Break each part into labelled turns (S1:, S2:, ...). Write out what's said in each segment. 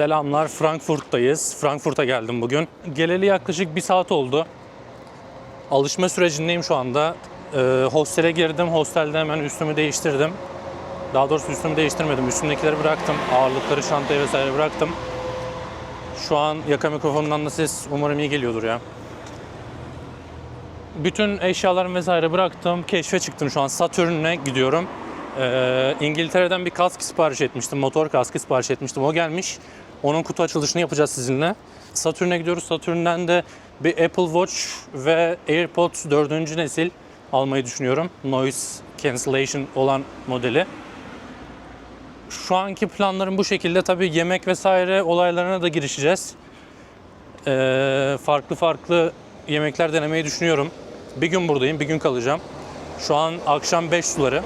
S1: Selamlar, Frankfurt'tayız. Frankfurt'a geldim bugün. Geleli yaklaşık bir saat oldu. Alışma sürecindeyim şu anda. Ee, hostele girdim, hostelde hemen üstümü değiştirdim. Daha doğrusu üstümü değiştirmedim, üstümdekileri bıraktım. Ağırlıkları, çantayı vesaire bıraktım. Şu an yaka mikrofonundan da ses umarım iyi geliyordur ya. Bütün eşyalarımı vesaire bıraktım. Keşfe çıktım şu an. Satürn'e gidiyorum. Ee, İngiltere'den bir kask sipariş etmiştim. Motor kaskı sipariş etmiştim. O gelmiş. Onun kutu açılışını yapacağız sizinle. Satürn'e gidiyoruz. Satürn'den de bir Apple Watch ve AirPods 4. nesil almayı düşünüyorum. Noise cancellation olan modeli. Şu anki planlarım bu şekilde. Tabii yemek vesaire olaylarına da girişeceğiz. Ee, farklı farklı yemekler denemeyi düşünüyorum. Bir gün buradayım, bir gün kalacağım. Şu an akşam 5 suları.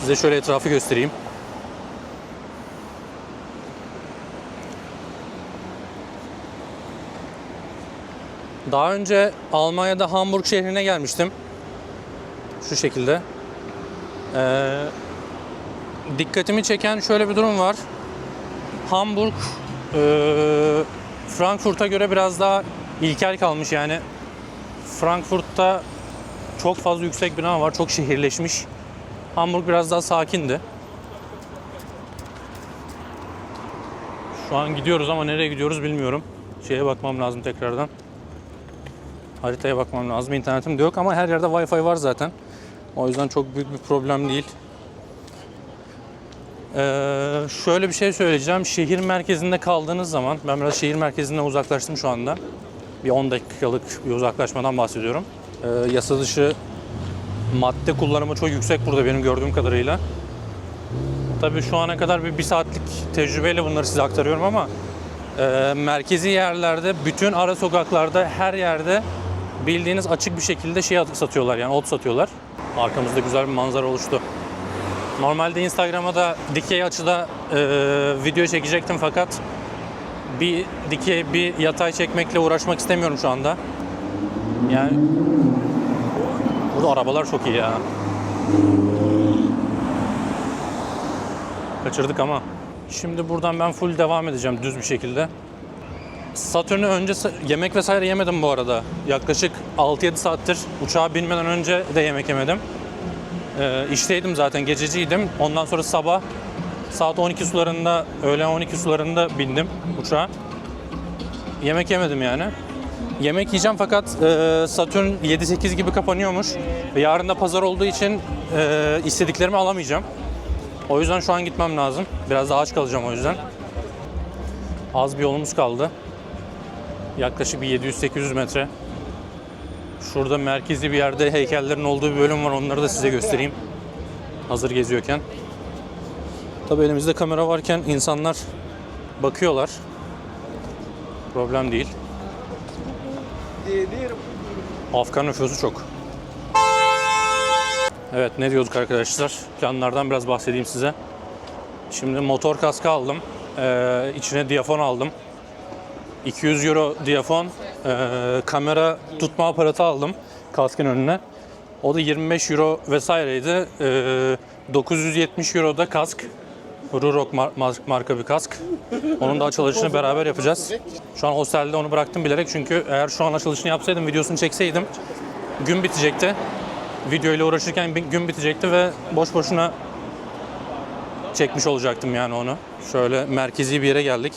S1: Size şöyle etrafı göstereyim. Daha önce Almanya'da Hamburg şehrine gelmiştim. Şu şekilde. Ee, dikkatimi çeken şöyle bir durum var. Hamburg e, Frankfurt'a göre biraz daha ilkel kalmış yani. Frankfurt'ta çok fazla yüksek bina var, çok şehirleşmiş. Hamburg biraz daha sakindi. Şu an gidiyoruz ama nereye gidiyoruz bilmiyorum. Şeye bakmam lazım tekrardan. Haritaya bakmam lazım. İnternetim de yok ama her yerde Wi-Fi var zaten. O yüzden çok büyük bir problem değil. Ee, şöyle bir şey söyleyeceğim. Şehir merkezinde kaldığınız zaman, ben biraz şehir merkezinden uzaklaştım şu anda. Bir 10 dakikalık bir uzaklaşmadan bahsediyorum. Ee, yasa dışı madde kullanımı çok yüksek burada benim gördüğüm kadarıyla. Tabii şu ana kadar bir, bir saatlik tecrübeyle bunları size aktarıyorum ama e, merkezi yerlerde, bütün ara sokaklarda, her yerde bildiğiniz açık bir şekilde şey satıyorlar yani ot satıyorlar. Arkamızda güzel bir manzara oluştu. Normalde Instagram'a da dikey açıda e, video çekecektim fakat bir dikey bir yatay çekmekle uğraşmak istemiyorum şu anda. Yani burada arabalar çok iyi ya. Kaçırdık ama. Şimdi buradan ben full devam edeceğim düz bir şekilde. Satürn'ü önce yemek vesaire yemedim bu arada. Yaklaşık 6-7 saattir uçağa binmeden önce de yemek yemedim. Ee, işteydim zaten gececiydim. Ondan sonra sabah saat 12 sularında, öğlen 12 sularında bindim uçağa. Yemek yemedim yani. Yemek yiyeceğim fakat e, Satürn 7-8 gibi kapanıyormuş. Ve yarın da pazar olduğu için e, istediklerimi alamayacağım. O yüzden şu an gitmem lazım. Biraz daha aç kalacağım o yüzden. Az bir yolumuz kaldı. Yaklaşık bir 700-800 metre. Şurada merkezi bir yerde heykellerin olduğu bir bölüm var. Onları da size göstereyim. Hazır geziyorken. Tabii elimizde kamera varken insanlar bakıyorlar. Problem değil. Afgan nüfusu çok. Evet ne diyorduk arkadaşlar? Planlardan biraz bahsedeyim size. Şimdi motor kaskı aldım. Ee, içine diyafon aldım. 200 euro diyafon, ee, kamera tutma aparatı aldım kaskın önüne. O da 25 euro vesaireydi. Ee, 970 euro da kask. Rurok mar- mar- marka bir kask. Onun da açılışını beraber yapacağız. Şu an hostelde onu bıraktım bilerek çünkü eğer şu an açılışını yapsaydım, videosunu çekseydim gün bitecekti. Video ile uğraşırken gün bitecekti ve boş boşuna çekmiş olacaktım yani onu. Şöyle merkezi bir yere geldik.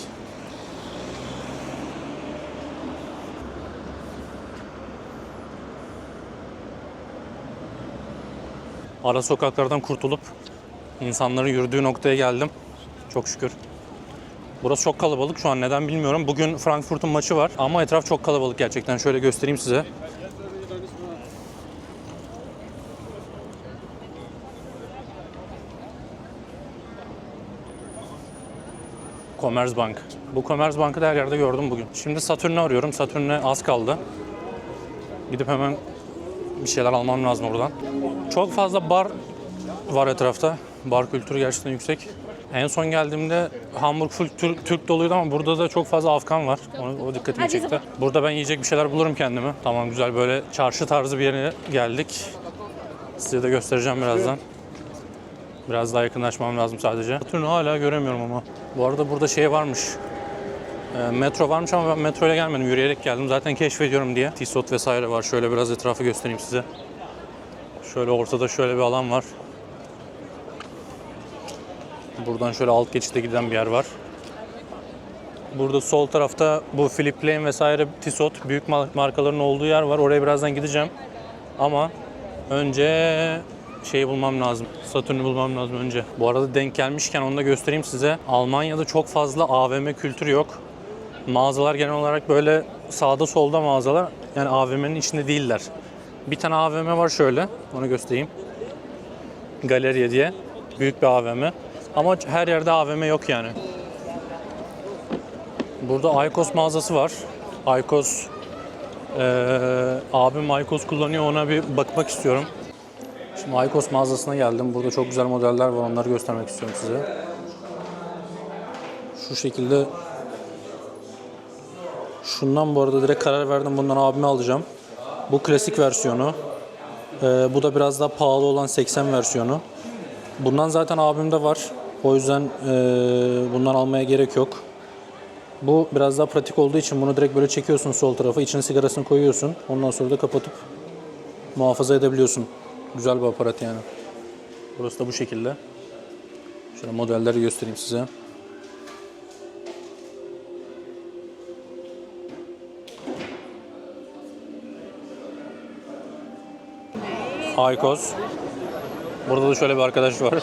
S1: Ara sokaklardan kurtulup insanların yürüdüğü noktaya geldim. Çok şükür. Burası çok kalabalık şu an neden bilmiyorum. Bugün Frankfurt'un maçı var ama etraf çok kalabalık gerçekten. Şöyle göstereyim size. Commerzbank. Bu Commerzbank'ı da her yerde gördüm bugün. Şimdi Satürn'ü arıyorum. Satürn'e az kaldı. Gidip hemen bir şeyler almam lazım oradan. Çok fazla bar var etrafta. Bar kültürü gerçekten yüksek. En son geldiğimde Hamburg full Türk, Türk doluydu ama burada da çok fazla Afgan var. Onu, o dikkatimi çekti. Burada ben yiyecek bir şeyler bulurum kendime. Tamam güzel böyle çarşı tarzı bir yere geldik. Size de göstereceğim birazdan. Biraz daha yakınlaşmam lazım sadece. Satürn'ü hala göremiyorum ama. Bu arada burada şey varmış. E, metro varmış ama ben metro ile gelmedim. Yürüyerek geldim. Zaten keşfediyorum diye. Tissot vesaire var. Şöyle biraz etrafı göstereyim size. Şöyle ortada şöyle bir alan var. Buradan şöyle alt geçite giden bir yer var. Burada sol tarafta bu Philip Plain vesaire Tissot büyük mar- markaların olduğu yer var. Oraya birazdan gideceğim. Ama önce şeyi bulmam lazım. Satürn'ü bulmam lazım önce. Bu arada denk gelmişken onu da göstereyim size. Almanya'da çok fazla AVM kültürü yok. Mağazalar genel olarak böyle sağda solda mağazalar. Yani AVM'nin içinde değiller. Bir tane AVM var şöyle. Onu göstereyim. Galeriye diye. Büyük bir AVM. Ama her yerde AVM yok yani. Burada Aykos mağazası var. Aykos ee, abim Aykos kullanıyor ona bir bakmak istiyorum. Şimdi Aykos mağazasına geldim. Burada çok güzel modeller var. Onları göstermek istiyorum size. Şu şekilde Şundan bu arada direkt karar verdim. Bundan abime alacağım. Bu klasik versiyonu. Ee, bu da biraz daha pahalı olan 80 versiyonu. Bundan zaten abimde var. O yüzden ee, bundan almaya gerek yok. Bu biraz daha pratik olduğu için bunu direkt böyle çekiyorsun sol tarafa. içine sigarasını koyuyorsun. Ondan sonra da kapatıp muhafaza edebiliyorsun. Güzel bir aparat yani. Burası da bu şekilde. Şöyle modelleri göstereyim size. Aykos. Burada da şöyle bir arkadaş var.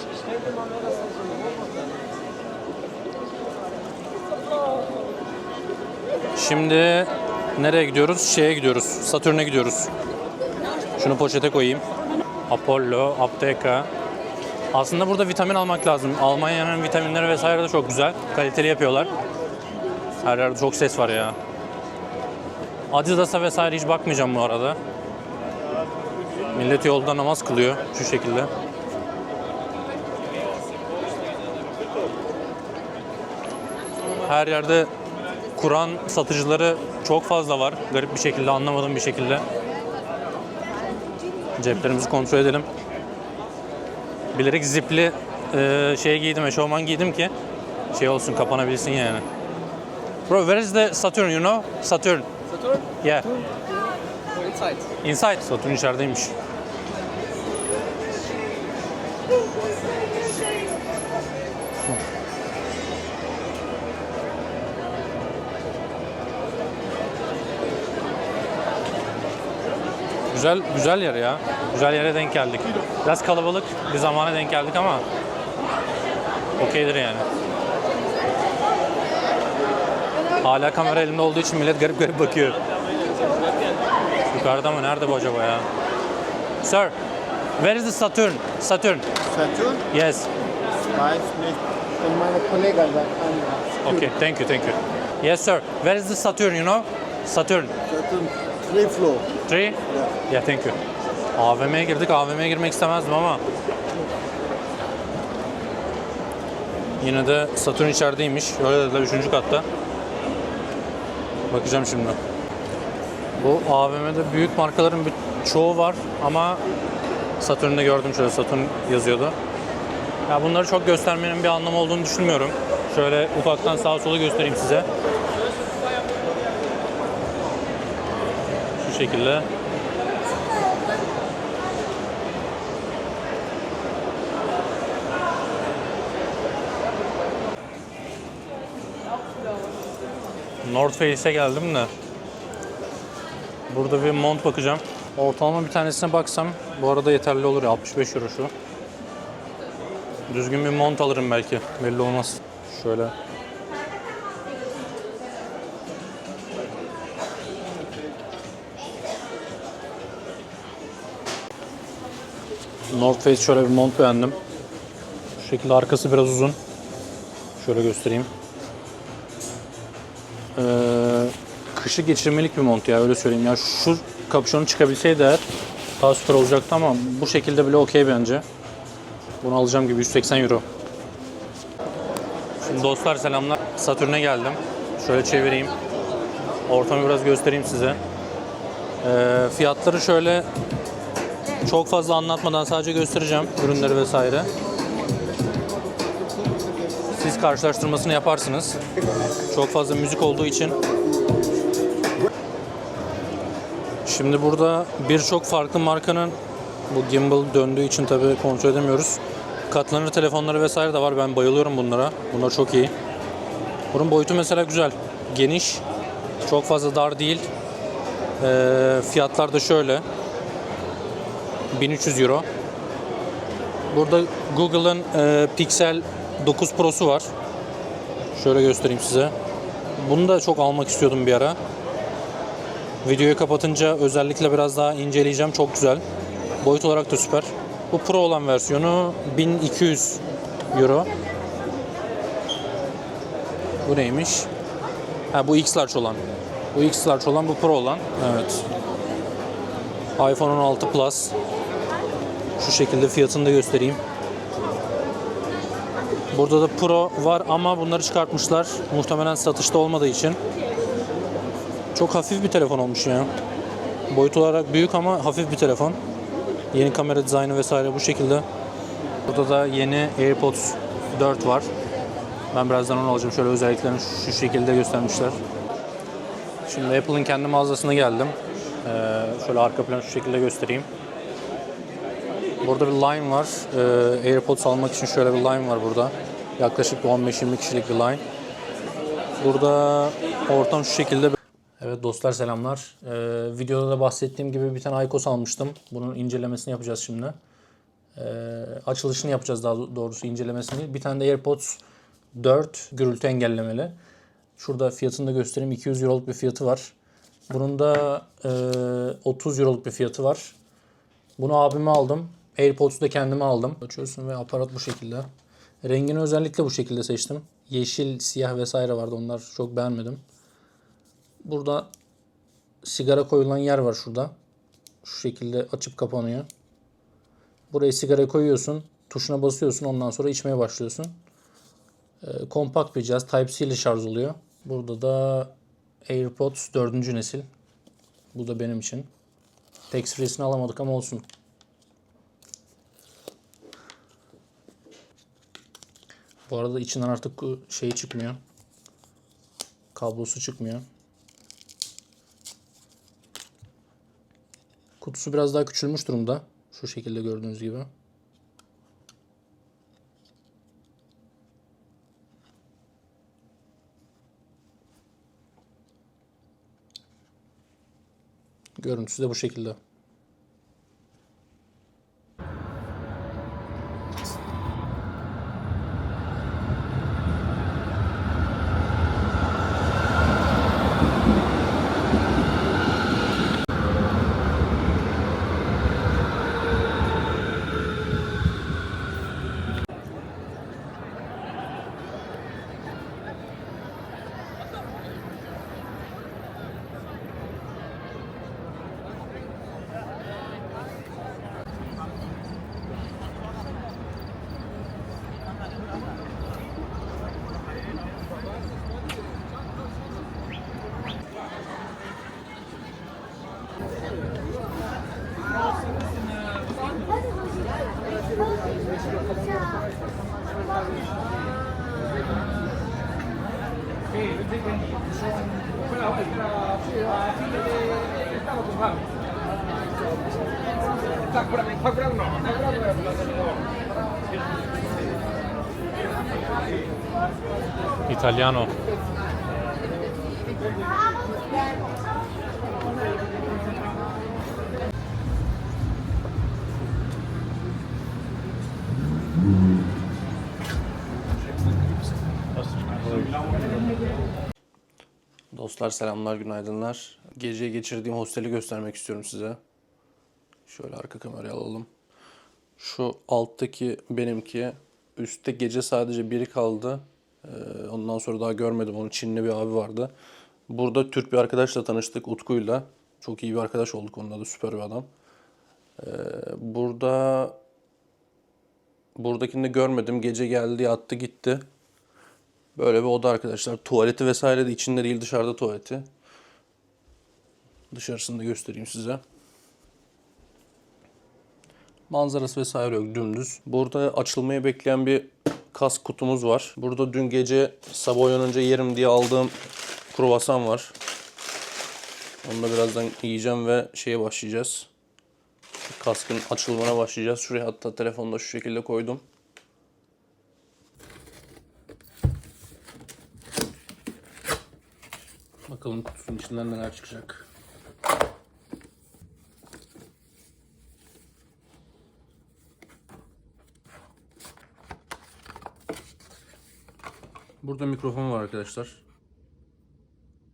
S1: Şimdi nereye gidiyoruz? Şeye gidiyoruz. Satürn'e gidiyoruz. Şunu poşete koyayım. Apollo, Apteka. Aslında burada vitamin almak lazım. Almanya'nın vitaminleri vesaire de çok güzel. Kaliteli yapıyorlar. Her yerde çok ses var ya. Adidas'a vesaire hiç bakmayacağım bu arada. Millet yolda namaz kılıyor şu şekilde. Her yerde Kur'an satıcıları çok fazla var. Garip bir şekilde, anlamadığım bir şekilde. Ceplerimizi kontrol edelim. Bilerek zipli e, şey giydim, eşofman giydim ki şey olsun, kapanabilsin yani. Bro, where is the Saturn, you know? Saturn.
S2: Saturn?
S1: Yeah.
S2: Inside.
S1: Inside. Saturn içerideymiş. Güzel güzel yer ya. Güzel yere denk geldik. Biraz kalabalık bir zamana denk geldik ama okeydir yani. Hala kamera elimde olduğu için millet garip garip bakıyor. Yukarıda mı? Nerede bu acaba ya? Sir, where is the Saturn? Saturn.
S3: Saturn,
S1: Yes.
S3: five sagen, an
S1: Okay, thank you, thank you. Yes, sir. Where is the Saturn, you know? Saturn.
S3: Saturn, three floor.
S1: Three? Yeah, thank you. AVM'ye girdik. AVM'ye girmek istemezdim ama yine de Saturn içerideymiş. Öyle dediler 3. katta. Bakacağım şimdi. Bu AVM'de büyük markaların bir çoğu var ama Saturn'da gördüm şöyle Saturn yazıyordu. Ya bunları çok göstermenin bir anlamı olduğunu düşünmüyorum. Şöyle ufaktan sağa sola göstereyim size. Şu şekilde. North Face'e geldim de. Burada bir mont bakacağım. Ortalama bir tanesine baksam bu arada yeterli olur ya 65 euro şu. Düzgün bir mont alırım belki. Belli olmaz. Şöyle. North Face şöyle bir mont beğendim. Şu şekilde arkası biraz uzun. Şöyle göstereyim. Ee, kışı geçirmelik bir mont ya öyle söyleyeyim. Ya şu kapşonu çıkabilseydi eğer Daha süper olacaktı ama bu şekilde bile okey bence. Bunu alacağım gibi 180 euro. Şimdi dostlar selamlar. Satürn'e geldim. Şöyle çevireyim. Ortamı biraz göstereyim size. Ee, fiyatları şöyle çok fazla anlatmadan sadece göstereceğim ürünleri vesaire. Siz karşılaştırmasını yaparsınız. Çok fazla müzik olduğu için. Şimdi burada birçok farklı markanın bu gimbal döndüğü için tabii kontrol edemiyoruz. Katlanır telefonları vesaire de var. Ben bayılıyorum bunlara. Bunlar çok iyi. Bunun boyutu mesela güzel. Geniş. Çok fazla dar değil. Ee, fiyatlar da şöyle. 1300 euro. Burada Google'ın e, Pixel 9 Pro'su var. Şöyle göstereyim size. Bunu da çok almak istiyordum bir ara. Videoyu kapatınca özellikle biraz daha inceleyeceğim. Çok güzel. Boyut olarak da süper. Bu Pro olan versiyonu 1200 Euro. Bu neymiş? Ha bu X Large olan. Bu X Large olan bu Pro olan. Evet. iPhone 16 Plus. Şu şekilde fiyatını da göstereyim. Burada da Pro var ama bunları çıkartmışlar. Muhtemelen satışta olmadığı için. Çok hafif bir telefon olmuş ya. Boyut olarak büyük ama hafif bir telefon. Yeni kamera dizaynı vesaire bu şekilde. Burada da yeni AirPods 4 var. Ben birazdan onu alacağım. Şöyle özelliklerini şu şekilde göstermişler. Şimdi Apple'ın kendi mağazasına geldim. Ee, şöyle arka planı şu şekilde göstereyim. Burada bir line var. Ee, AirPods almak için şöyle bir line var burada. Yaklaşık bir 15-20 kişilik bir line. Burada ortam şu şekilde. Evet dostlar selamlar. Ee, videoda da bahsettiğim gibi bir tane IQOS almıştım. Bunun incelemesini yapacağız şimdi. Ee, açılışını yapacağız daha doğrusu incelemesini. Bir tane de AirPods 4 gürültü engellemeli. Şurada fiyatını da göstereyim. 200 euroluk bir fiyatı var. Bunun da e, 30 euroluk bir fiyatı var. Bunu abime aldım. AirPods'u da kendime aldım. Açıyorsun ve aparat bu şekilde. Rengini özellikle bu şekilde seçtim. Yeşil, siyah vesaire vardı. Onlar çok beğenmedim. Burada sigara koyulan yer var şurada. Şu şekilde açıp kapanıyor. Buraya sigara koyuyorsun. Tuşuna basıyorsun. Ondan sonra içmeye başlıyorsun. Ee, kompakt bir cihaz. Type-C ile şarj oluyor. Burada da AirPods 4. nesil. Bu da benim için. Tax alamadık ama olsun. Bu arada içinden artık şey çıkmıyor. Kablosu çıkmıyor. Kutusu biraz daha küçülmüş durumda. Şu şekilde gördüğünüz gibi. Görüntüsü de bu şekilde. Italiano. Dostlar selamlar, günaydınlar. Gece geçirdiğim hosteli göstermek istiyorum size. Şöyle arka kamerayı alalım. Şu alttaki benimki. Üstte gece sadece biri kaldı. Ee, ondan sonra daha görmedim onu. Çinli bir abi vardı. Burada Türk bir arkadaşla tanıştık Utku'yla. Çok iyi bir arkadaş olduk onunla da süper bir adam. Ee, burada buradakini görmedim. Gece geldi, yattı, gitti. Böyle bir oda arkadaşlar. Tuvaleti vesaire de içinde değil, dışarıda tuvaleti. Dışarısını da göstereyim size. Manzarası vesaire yok dümdüz. Burada açılmayı bekleyen bir kask kutumuz var. Burada dün gece sabah uyanınca yerim diye aldığım kruvasan var. Onu da birazdan yiyeceğim ve şeye başlayacağız. Kaskın açılımına başlayacağız. Şuraya hatta telefonu da şu şekilde koydum. Bakalım kutusunun içinden neler çıkacak. Burada mikrofon var arkadaşlar.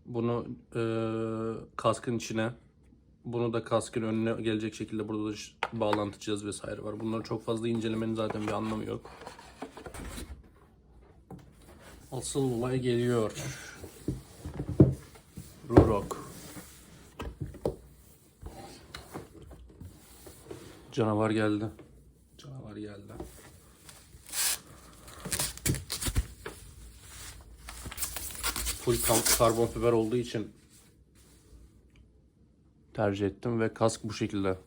S1: Bunu eee, kaskın içine, bunu da kaskın önüne gelecek şekilde burada da bağlantı cihazı vesaire var. Bunları çok fazla incelemenin zaten bir anlamı yok. Asıl olay geliyor. Rurok. Canavar geldi. Canavar geldi. Full karbon fiber olduğu için tercih ettim ve kask bu şekilde.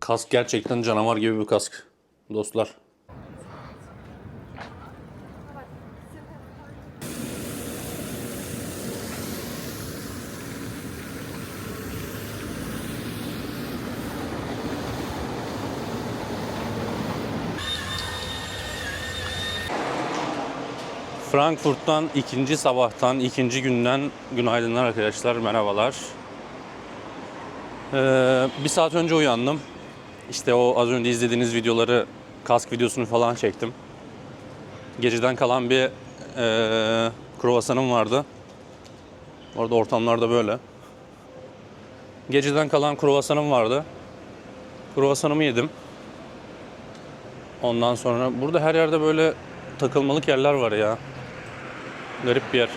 S1: Kask gerçekten canavar gibi bir kask dostlar. Frankfurt'tan ikinci sabahtan, ikinci günden günaydınlar arkadaşlar, merhabalar. Ee, bir saat önce uyandım. İşte o az önce izlediğiniz videoları, kask videosunu falan çektim. Geceden kalan bir ee, kruvasanım vardı. Orada ortamlarda böyle. Geceden kalan kruvasanım vardı. Kruvasanımı yedim. Ondan sonra burada her yerde böyle takılmalık yerler var ya. Garip bir yer.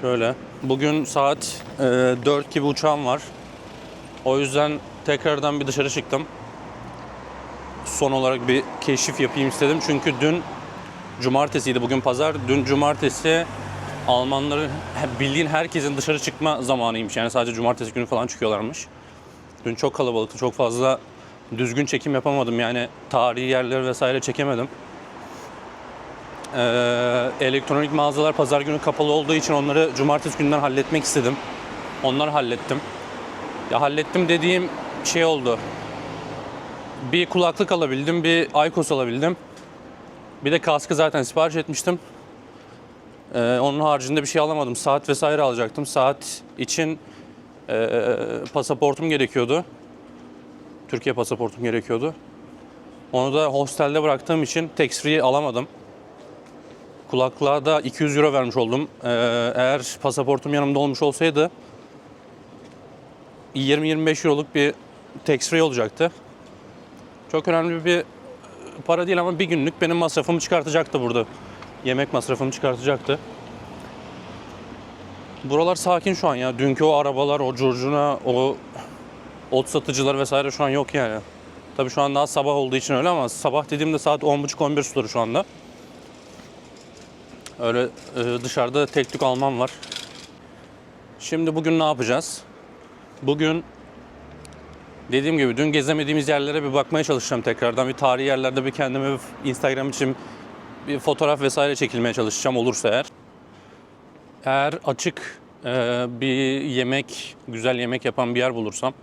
S1: Şöyle. Bugün saat e, 4 gibi uçağım var. O yüzden tekrardan bir dışarı çıktım. Son olarak bir keşif yapayım istedim. Çünkü dün cumartesiydi, bugün pazar. Dün cumartesi Almanların bildiğin herkesin dışarı çıkma zamanıymış. Yani sadece cumartesi günü falan çıkıyorlarmış. Dün çok kalabalıktı. Çok fazla düzgün çekim yapamadım. Yani tarihi yerleri vesaire çekemedim. Ee, elektronik mağazalar pazar günü kapalı olduğu için onları cumartesi günden halletmek istedim. Onları hallettim. Ya hallettim dediğim şey oldu. Bir kulaklık alabildim, bir Aykos alabildim. Bir de kaskı zaten sipariş etmiştim. Ee, onun haricinde bir şey alamadım. Saat vesaire alacaktım. Saat için ee, pasaportum gerekiyordu. Türkiye pasaportum gerekiyordu. Onu da hostelde bıraktığım için tax free alamadım. Kulaklığa da 200 euro vermiş oldum. Ee, eğer pasaportum yanımda olmuş olsaydı 20-25 euroluk bir tax free olacaktı. Çok önemli bir para değil ama bir günlük benim masrafımı çıkartacaktı burada. Yemek masrafımı çıkartacaktı. Buralar sakin şu an ya. Dünkü o arabalar, o curcuna, o ot satıcılar vesaire şu an yok yani. Tabii şu an daha sabah olduğu için öyle ama sabah dediğimde saat 10.30-11 suları şu anda. Öyle e, dışarıda tek tük Alman var. Şimdi bugün ne yapacağız? Bugün dediğim gibi dün gezemediğimiz yerlere bir bakmaya çalışacağım tekrardan. Bir tarihi yerlerde bir kendime bir Instagram için bir fotoğraf vesaire çekilmeye çalışacağım olursa eğer. Eğer açık e, bir yemek, güzel yemek yapan bir yer bulursam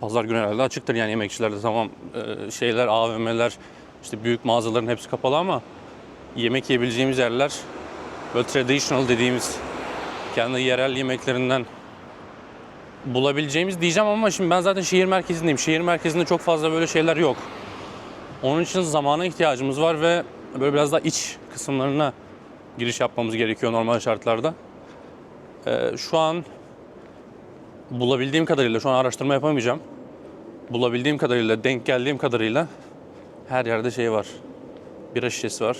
S1: Pazar günü herhalde açıktır yani yemekçilerde tamam e, şeyler AVM'ler işte büyük mağazaların hepsi kapalı ama yemek yiyebileceğimiz yerler böyle traditional dediğimiz kendi yerel yemeklerinden bulabileceğimiz diyeceğim ama şimdi ben zaten şehir merkezindeyim. Şehir merkezinde çok fazla böyle şeyler yok. Onun için zamana ihtiyacımız var ve böyle biraz daha iç kısımlarına giriş yapmamız gerekiyor normal şartlarda. E, şu an bulabildiğim kadarıyla şu an araştırma yapamayacağım. Bulabildiğim kadarıyla, denk geldiğim kadarıyla her yerde şey var. Bira şişesi var.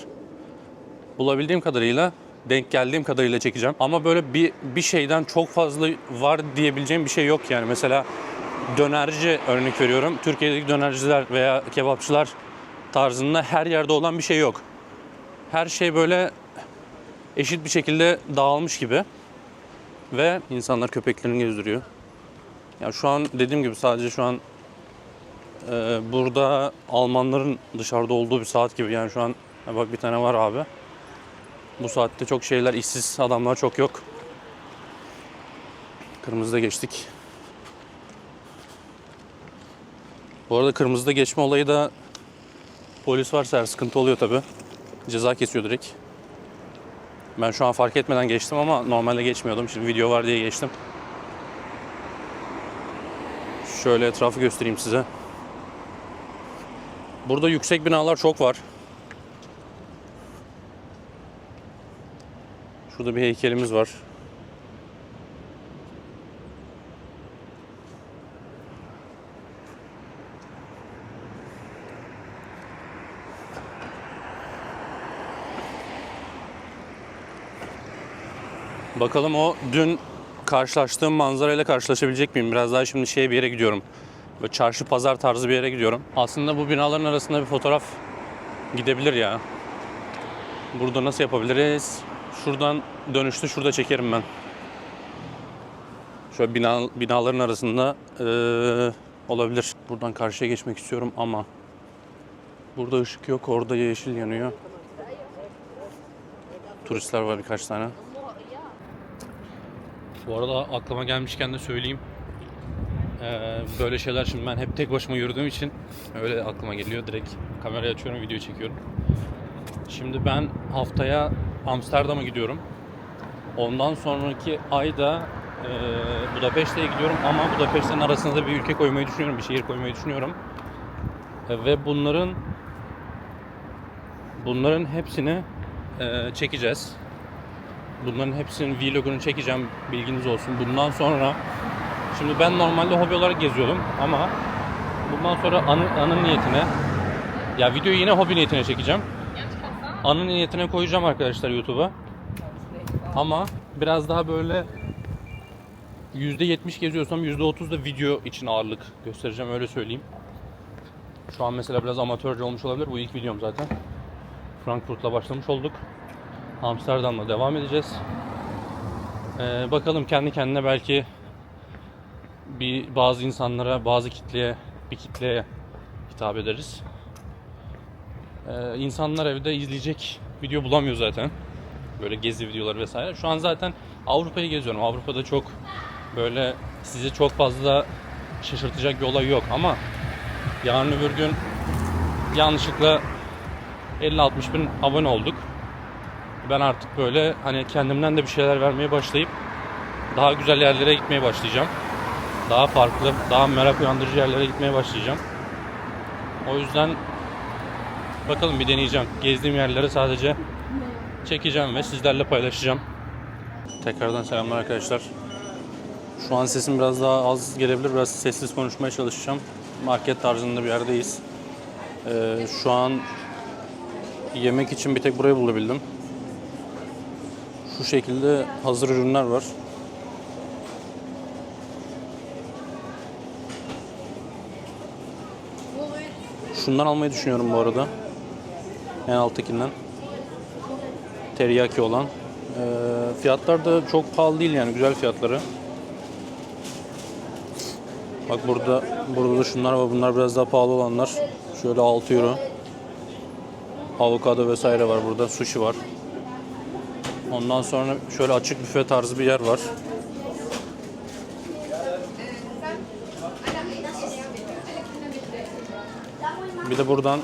S1: Bulabildiğim kadarıyla denk geldiğim kadarıyla çekeceğim. Ama böyle bir bir şeyden çok fazla var diyebileceğim bir şey yok yani. Mesela dönerci örnek veriyorum. Türkiye'deki dönerciler veya kebapçılar tarzında her yerde olan bir şey yok. Her şey böyle eşit bir şekilde dağılmış gibi. Ve insanlar köpeklerini gezdiriyor. Ya şu an dediğim gibi sadece şu an e, burada Almanların dışarıda olduğu bir saat gibi. Yani şu an bak bir tane var abi. Bu saatte çok şeyler işsiz adamlar çok yok. Kırmızıda geçtik. Bu arada kırmızıda geçme olayı da polis varsa eğer sıkıntı oluyor tabi. Ceza kesiyor direkt. Ben şu an fark etmeden geçtim ama normalde geçmiyordum. Şimdi video var diye geçtim. Şöyle etrafı göstereyim size. Burada yüksek binalar çok var. Şurada bir heykelimiz var. Bakalım o dün karşılaştığım manzarayla karşılaşabilecek miyim? Biraz daha şimdi şey bir yere gidiyorum. Böyle çarşı pazar tarzı bir yere gidiyorum. Aslında bu binaların arasında bir fotoğraf gidebilir ya. Burada nasıl yapabiliriz? Şuradan dönüşte şurada çekerim ben. Şöyle bina, binaların arasında eee, olabilir. Buradan karşıya geçmek istiyorum ama burada ışık yok. Orada yeşil yanıyor. Turistler var birkaç tane. Bu arada aklıma gelmişken de söyleyeyim. Ee, böyle şeyler şimdi ben hep tek başıma yürüdüğüm için öyle aklıma geliyor. Direkt kamerayı açıyorum, video çekiyorum. Şimdi ben haftaya Amsterdam'a gidiyorum. Ondan sonraki ayda e, Budapeşte'ye gidiyorum ama Budapeşte'nin arasında da bir ülke koymayı düşünüyorum, bir şehir koymayı düşünüyorum. E, ve bunların bunların hepsini e, çekeceğiz. Bunların hepsinin vlogunu çekeceğim. Bilginiz olsun. Bundan sonra şimdi ben normalde hobi olarak geziyordum ama bundan sonra anı, anı niyetine ya videoyu yine hobi niyetine çekeceğim. Anı niyetine koyacağım arkadaşlar YouTube'a. Ama biraz daha böyle %70 geziyorsam %30 da video için ağırlık göstereceğim öyle söyleyeyim. Şu an mesela biraz amatörce olmuş olabilir. Bu ilk videom zaten. Frankfurt'la başlamış olduk. Amsterdam'la devam edeceğiz. Ee, bakalım kendi kendine belki bir bazı insanlara, bazı kitleye, bir kitleye hitap ederiz. Ee, insanlar evde izleyecek video bulamıyor zaten. Böyle gezi videoları vesaire. Şu an zaten Avrupa'yı geziyorum. Avrupa'da çok böyle sizi çok fazla şaşırtacak bir olay yok ama yarın öbür gün yanlışlıkla 50-60 bin abone olduk ben artık böyle hani kendimden de bir şeyler vermeye başlayıp daha güzel yerlere gitmeye başlayacağım. Daha farklı, daha merak uyandırıcı yerlere gitmeye başlayacağım. O yüzden bakalım bir deneyeceğim. Gezdiğim yerleri sadece çekeceğim ve sizlerle paylaşacağım. Tekrardan selamlar arkadaşlar. Şu an sesim biraz daha az gelebilir. Biraz sessiz konuşmaya çalışacağım. Market tarzında bir yerdeyiz. Ee, şu an yemek için bir tek burayı bulabildim. Şu şekilde hazır ürünler var. Şundan almayı düşünüyorum bu arada. En alttakinden. Teriyaki olan. Ee, fiyatlar da çok pahalı değil yani güzel fiyatları. Bak burada burada da şunlar var. Bunlar biraz daha pahalı olanlar. Şöyle 6 euro. Avokado vesaire var burada. Sushi var. Ondan sonra şöyle açık büfe tarzı bir yer var. Bir de buradan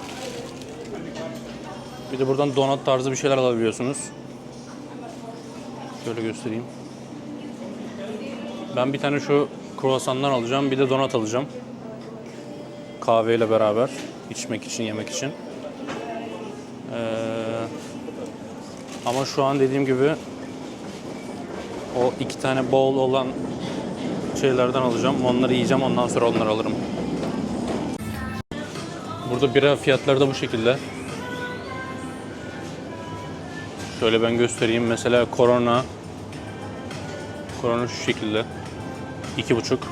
S1: bir de buradan donat tarzı bir şeyler alabiliyorsunuz. Şöyle göstereyim. Ben bir tane şu kruvasandan alacağım. Bir de donat alacağım. Kahveyle beraber içmek için, yemek için. Ee, ama şu an dediğim gibi o iki tane bowl olan şeylerden alacağım. Onları yiyeceğim. Ondan sonra onları alırım. Burada bira fiyatları da bu şekilde. Şöyle ben göstereyim. Mesela Corona. Corona şu şekilde. İki buçuk.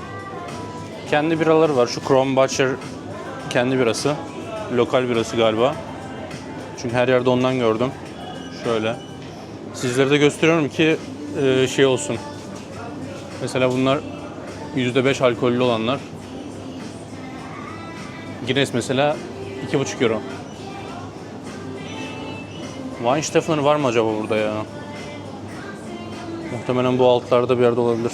S1: Kendi biraları var. Şu Krombacher kendi birası. Lokal birası galiba. Çünkü her yerde ondan gördüm. Şöyle. Sizlere de gösteriyorum ki e, şey olsun. Mesela bunlar %5 alkollü olanlar. Guinness mesela 2,5 euro. Weinstefan var mı acaba burada ya? Muhtemelen bu altlarda bir yerde olabilir.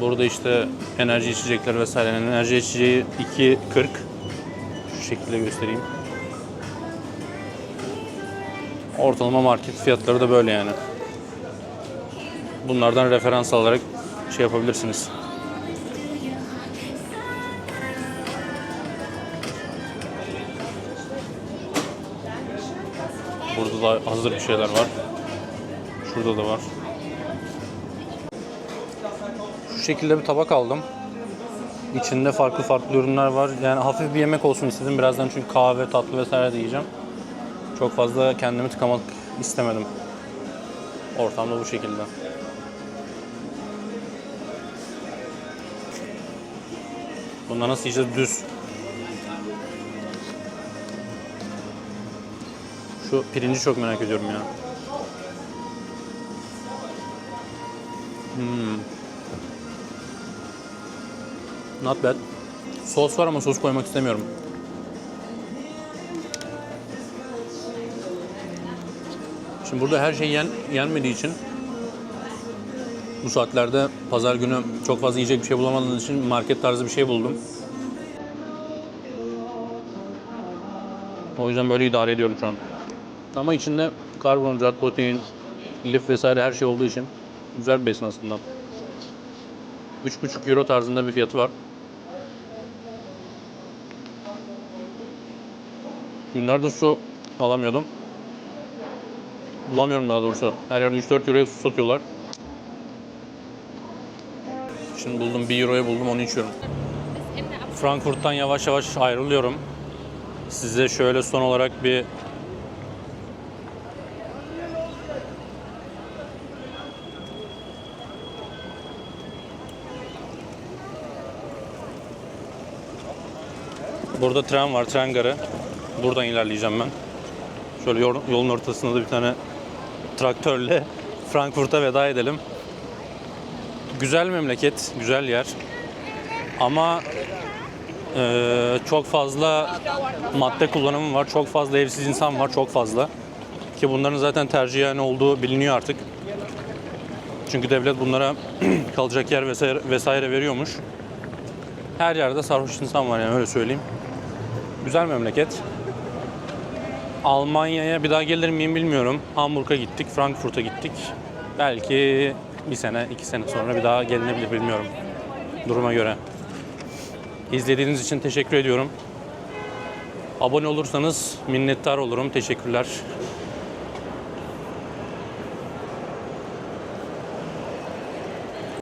S1: Burada işte enerji içecekler vesaire. Enerji içeceği 2.40. Şu şekilde göstereyim. Ortalama market fiyatları da böyle yani. Bunlardan referans alarak şey yapabilirsiniz. Burada da hazır bir şeyler var. Şurada da var. Şu şekilde bir tabak aldım. İçinde farklı farklı ürünler var. Yani hafif bir yemek olsun istedim birazdan çünkü kahve, tatlı vesaire de yiyeceğim. Çok fazla kendimi tıkamak istemedim. Ortamda bu şekilde. Bunda nasıl yiyeceğiz? Düz. Şu pirinci çok merak ediyorum ya. Hmm. Not bad. Sos var ama sos koymak istemiyorum. Şimdi burada her şey yen, yenmediği için bu saatlerde pazar günü çok fazla yiyecek bir şey bulamadığım için market tarzı bir şey buldum. O yüzden böyle idare ediyorum şu an. Ama içinde karbonhidrat, protein, lif vesaire her şey olduğu için güzel bir besin aslında. 3,5 euro tarzında bir fiyatı var. Günlerde su alamıyordum. Bulamıyorum daha doğrusu. Her yerde 3-4 euroya su satıyorlar. Şimdi buldum 1 euroya buldum onu içiyorum. Frankfurt'tan yavaş yavaş ayrılıyorum. Size şöyle son olarak bir Burada tren var, tren garı. Buradan ilerleyeceğim ben. Şöyle yol- yolun ortasında da bir tane traktörle Frankfurt'a veda edelim. Güzel memleket, güzel yer. Ama eee, çok fazla madde kullanımı var, çok fazla evsiz insan var, çok fazla. Ki bunların zaten tercihen olduğu biliniyor artık. Çünkü devlet bunlara kalacak yer vesaire, vesaire veriyormuş. Her yerde sarhoş insan var yani öyle söyleyeyim. Güzel memleket. Almanya'ya bir daha gelir miyim bilmiyorum. Hamburg'a gittik, Frankfurt'a gittik. Belki bir sene, iki sene sonra bir daha gelinebilir bilmiyorum. Duruma göre. İzlediğiniz için teşekkür ediyorum. Abone olursanız minnettar olurum. Teşekkürler.